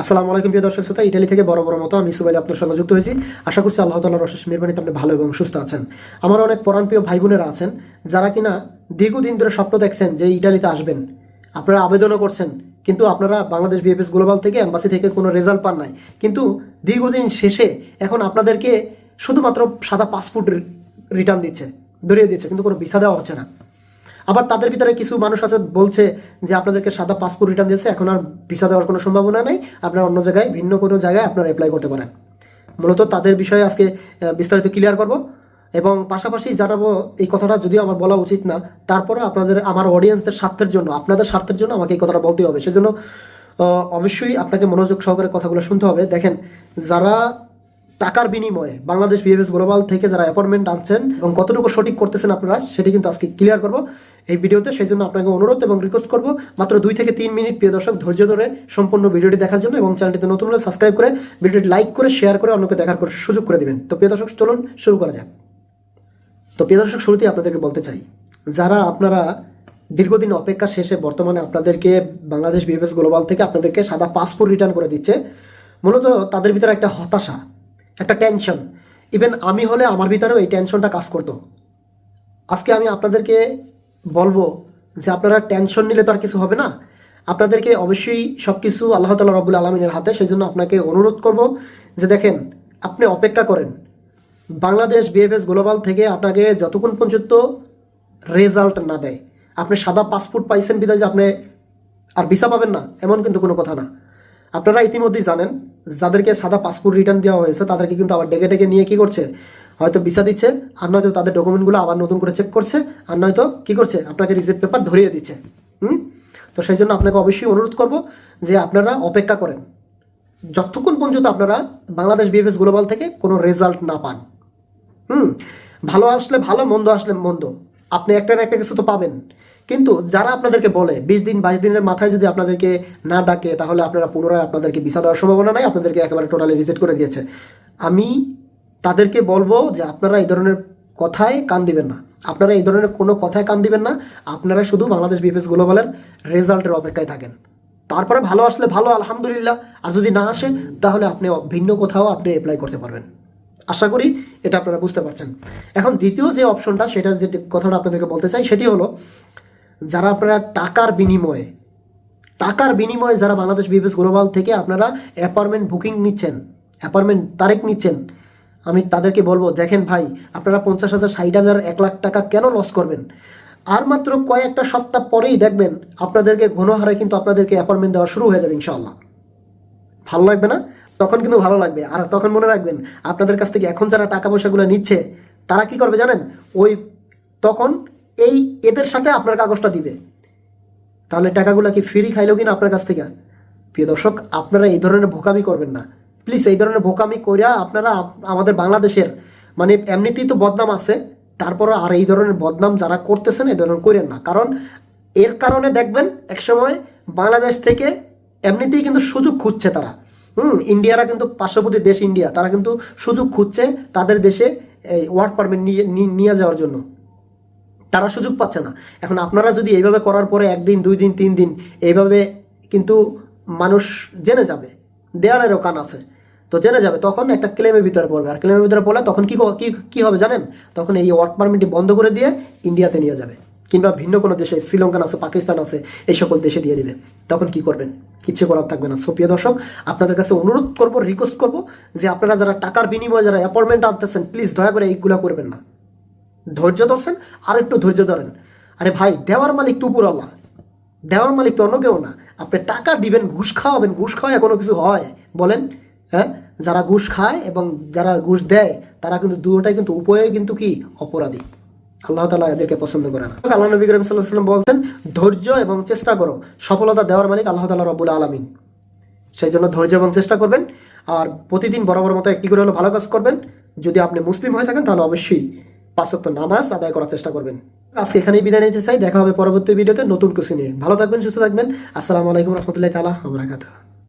আসসালামু আলাইকুম প্রিয় দর্শক শ্রোতা, ইটালি থেকে বড় বড় মতো আমি সুবাইল আপনার সঙ্গে যুক্ত হয়েছি। আশা করছি আল্লাহ তাল্লাহ রশেষ মেহরবানিতে আপনি ভালো এবং সুস্থ আছেন। আমার অনেক প্রিয় ভাই বোনেরা আছেন, যারা কিনা দীর্ঘদিন ধরে স্বপ্ন দেখছেন যে ইটালিতে আসবেন। আপনারা আবেদনও করছেন, কিন্তু আপনারা বাংলাদেশ বিএফএস গ্লোবাল থেকে এম্বাসি থেকে কোনো রেজাল্ট পান নাই। কিন্তু দীর্ঘদিন শেষে এখন আপনাদেরকে শুধুমাত্র সাদা পাসপোর্ট রিটার্ন দিচ্ছে, ধরিয়ে দিচ্ছে, কিন্তু কোনো ভিসা দেওয়া হচ্ছে না। আবার তাদের ভিতরে কিছু মানুষ আছে বলছে যে আপনাদেরকে সাদা পাসপোর্ট রিটার্ন দিয়েছে, এখন আর ভিসা দেওয়ার কোনো সম্ভাবনা নেই। আপনারা অন্য জায়গায়, ভিন্ন কোনো জায়গায় আপনারা অ্যাপ্লাই করতে পারেন। মূলত তাদের বিষয়ে আজকে বিস্তারিত ক্লিয়ার করব এবং পাশাপাশি জানাব এই কথাটা যদিও আমার বলা উচিত না তারপরে আপনাদের, আমার অডিয়েন্সদের স্বার্থের জন্য, আপনাদের স্বার্থের জন্য আমাকে এই কথাটা বলতে হবে। সেজন্য অবশ্যই আপনাকে মনোযোগ সহকারে কথাগুলো শুনতে হবে। দেখেন, যারা টাকার বিনিময়ে বাংলাদেশ বিএফএস গ্লোবাল থেকে যারা অ্যাপয়েন্টমেন্ট আনছেন এবং কতটুকু সঠিক করতেছেন আপনারা, সেটি কিন্তু আজকে ক্লিয়ার করব। এই ভিডিওতে, সেই জন্য আপনাকে অনুরোধ এবং রিকোয়েস্ট করব মাত্র দুই থেকে তিন মিনিট, প্রিয় দর্শক, ধৈর্য ধরে সম্পূর্ণ ভিডিওটি দেখার জন্য এবং চ্যানেলটিতে নতুন হলে সাবস্ক্রাইব করে ভিডিওটি লাইক করে শেয়ার করে, অন্যকে দেখার সুযোগ করে দেবেন। তো প্রিয় দর্শক, চলুন শুরু করা যাক। তো প্রিয় দর্শক, শুরুতেই আপনাদেরকে বলতে চাই, যারা আপনারা দীর্ঘদিন অপেক্ষা শেষে বর্তমানে আপনাদেরকে বাংলাদেশ বিএফএস গ্লোবাল থেকে আপনাদেরকে সাদা পাসপোর্ট রিটার্ন করে দিচ্ছে, মূলত তাদের ভিতরে একটা হতাশা, একটা টেনশন ইভেন আমি হলে আমার ভিতরেও এই টেনশনটা কাজ করতো। আজকে আমি আপনাদেরকে বলব যে আপনারা টেনশন নিলে তো আর কিছু হবে না। আপনাদেরকে অবশ্যই সব কিছু আল্লাহ তালা রবুল আলমিনের হাতে সেই জন্য আপনাকে অনুরোধ করব যে দেখেন, আপনি অপেক্ষা করেন। বাংলাদেশ বিএফএস গ্লোবাল থেকে আপনাকে যতক্ষণ পর্যন্ত রেজাল্ট না দেয়, আপনি সাদা পাসপোর্ট পাইছেন বিদায়, যে আপনি আর ভিসা পাবেন না, এমন কিন্তু কোনো কথা না। আপনারা ইতিমধ্যেই জানেন, যাদেরকে সাদা পাসপোর্ট রিটার্ন দেওয়া হয়েছে, তাদেরকে কিন্তু আবার ডেকে ডেকে নিয়ে কি করছে? হয়তো ভিসা দিচ্ছে, আর নয়তো তাদের ডকুমেন্টগুলো আবার নতুন করে চেক করছে, আর নয়তো কি করছে? আপনাকে রিজেক্ট পেপার ধরিয়ে দিচ্ছে। হুম? তো সেই জন্য আপনাকে অবশ্যই অনুরোধ করব যে আপনারা অপেক্ষা করেন। যতক্ষণ পর্যন্ত আপনারা বাংলাদেশ বিএফএস গ্লোবাল থেকে কোনো রেজাল্ট না পান। হুম? ভালো আসলে ভালো, মন্দ আসলে মন্দ। আপনি একটা না একটা কিছু তো পাবেন। কিন্তু যারা আপনাদেরকে বলে, বিশ দিন, বাইশ দিনের মাথায় যদি আপনাদেরকে না ডাকে, তাহলে আপনারা পুনরায় আপনাদেরকে ভিসা দেওয়ার সম্ভাবনা নাই, আপনাদেরকে একেবারে টোটালি রিজেক্ট করে দিয়েছে। আমি তাদেরকে বলব যে আপনারা এই ধরনের কথায় কান দিবেন না। আপনারা এই ধরনের কোনো কথায় কান দিবেন না। আপনারা শুধু বাংলাদেশ বিএফএস গ্লোবালের রেজাল্টের অপেক্ষায় থাকেন। তারপরে ভালো আসলে ভালো, আলহামদুলিল্লাহ। আর যদি না আসে, তাহলে আপনি ভিন্ন কোথাও আপনি অ্যাপ্লাই করতে পারবেন। আশা করি এটা আপনারা বুঝতে পারছেন। এখন দ্বিতীয় যে অপশনটা সেটা যে কথাটা আপনাদেরকে বলতে চাই, সেটি হলো, যারা আপনারা টাকার বিনিময়ে টাকার বিনিময়ে যারা বাংলাদেশ বিএফএস গ্লোবাল থেকে আপনারা অ্যাপার্টমেন্ট বুকিং নিচ্ছেন অ্যাপার্টমেন্ট তারিখ নিচ্ছেন আমি তাদেরকে বলব, দেখেন ভাই, আপনারা পঞ্চাশ হাজার, ষাট হাজার, এক লাখ টাকা কেন লস করবেন? আর মাত্র কয়েকটা সপ্তাহ পরেই দেখবেন আপনাদেরকে ঘনহারে কিন্তু আপনাদেরকে অ্যাপয়েন্টমেন্ট দেওয়া শুরু হয়ে যাবে ইনশাল্লাহ ভালো লাগবে না? তখন কিন্তু ভালো লাগবে। আর তখন মনে রাখবেন, আপনাদের কাছ থেকে এখন যারা টাকা পয়সাগুলো নিচ্ছে, তারা কি করবে জানেন? ওই তখন এই এদের সাথে আপনার কাগজটা দিবে। তাহলে টাকাগুলো কি ফ্রি খাইলো কিনা আপনার কাছ থেকে? প্রিয় দর্শক, আপনারা এই ধরনের ভোকামি করবেন না। প্লিজ এই ধরনের বোকামি করিয়া আপনারা আমাদের বাংলাদেশের মানে এমনিতেই তো বদনাম আছে তারপর আর এই ধরনের বদনাম যারা করতেছেন, এই ধরনের করেন না। কারণ এর কারণে দেখবেন, একসময় বাংলাদেশ থেকে এমনিতেই কিন্তু সুযোগ খুঁজছে তারা। হুম, ইন্ডিয়ারা কিন্তু পার্শ্ববর্তী দেশ ইন্ডিয়া, তারা কিন্তু সুযোগ খুঁজছে তাদের দেশে এই ওয়ার্ক পারমিট নিয়ে, নিয়ে- যাওয়ার জন্য। তারা সুযোগ পাচ্ছে না। এখন আপনারা যদি এইভাবে করার পরে একদিন, দুই দিন, তিন দিন এইভাবে কিন্তু মানুষ জেনে যাবে। দেয়ালেরও কান আছে। তো জেনে যাবে, তখন একটা ক্লেমের ভিতরে পড়বে। আর ক্লেমের ভিতরে পড়লে তখন কি ক- হবে জানেন? তখন এই ওয়ার্ক পারমিটটি বন্ধ করে দিয়ে ইন্ডিয়াতে নিয়ে যাবে। কিংবা ভিন্ন কোনো দেশে, শ্রীলঙ্কান আছে, পাকিস্তান আছে, এই সকল দেশে দিয়ে দিবে। তখন কি করবেন? কিচ্ছু করার থাকবে না। সুপ্রিয় দর্শক, আপনাদের কাছে অনুরোধ করব রিকোয়েস্ট করব যে আপনারা যারা টাকার বিনিময়ে যারা অ্যাপয়েন্টমেন্ট আনতেছেন প্লিজ দয়া করে এইগুলা করবেন না। ধৈর্য ধরছেন? আর একটু ধৈর্য ধরেন। আরে ভাই, দেওয়ার মালিক তুপুর আল্লাহ। দেওয়ার মালিক তো অন্য কেউ না। আপনি টাকা দিবেন, ঘুষ খাওয়াবেন, ঘুষ খাওয়ায় কোনো কিছু হয়? বলেন। হ্যাঁ? যারা ঘুষ খায় এবং যারা ঘুষ দেয়, তারা কিন্তু দুটোটাই কিন্তু উভয়ই কিন্তু কি? অপরাধী। আল্লাহ তালা এদেরকে পছন্দ করে না। আল্লাহ নবী করিম সাল্লাহ সাল্লাম বলছেন, ধৈর্য এবং চেষ্টা করো। সফলতা দেওয়ার মালিক আল্লাহ তালা রবুল আলমিন। সেই জন্য ধৈর্য এবং চেষ্টা করবেন। আর প্রতিদিন বরাবর মতো একটি করে হলো ভালো কাজ করবেন। যদি আপনি মুসলিম হয়ে থাকেন, তাহলে অবশ্যই পাঁচক্ত নামাজ আদায় করার চেষ্টা করবেন। আজকে এখানেই বিদায় নিতে চাই। দেখা হবে পরবর্তী ভিডিওতে নতুন কিছু নিয়ে। ভালো থাকবেন, সুস্থ থাকবেন। আসসালামু আলাইকুম রহমতুল্লাহ তালা আমরা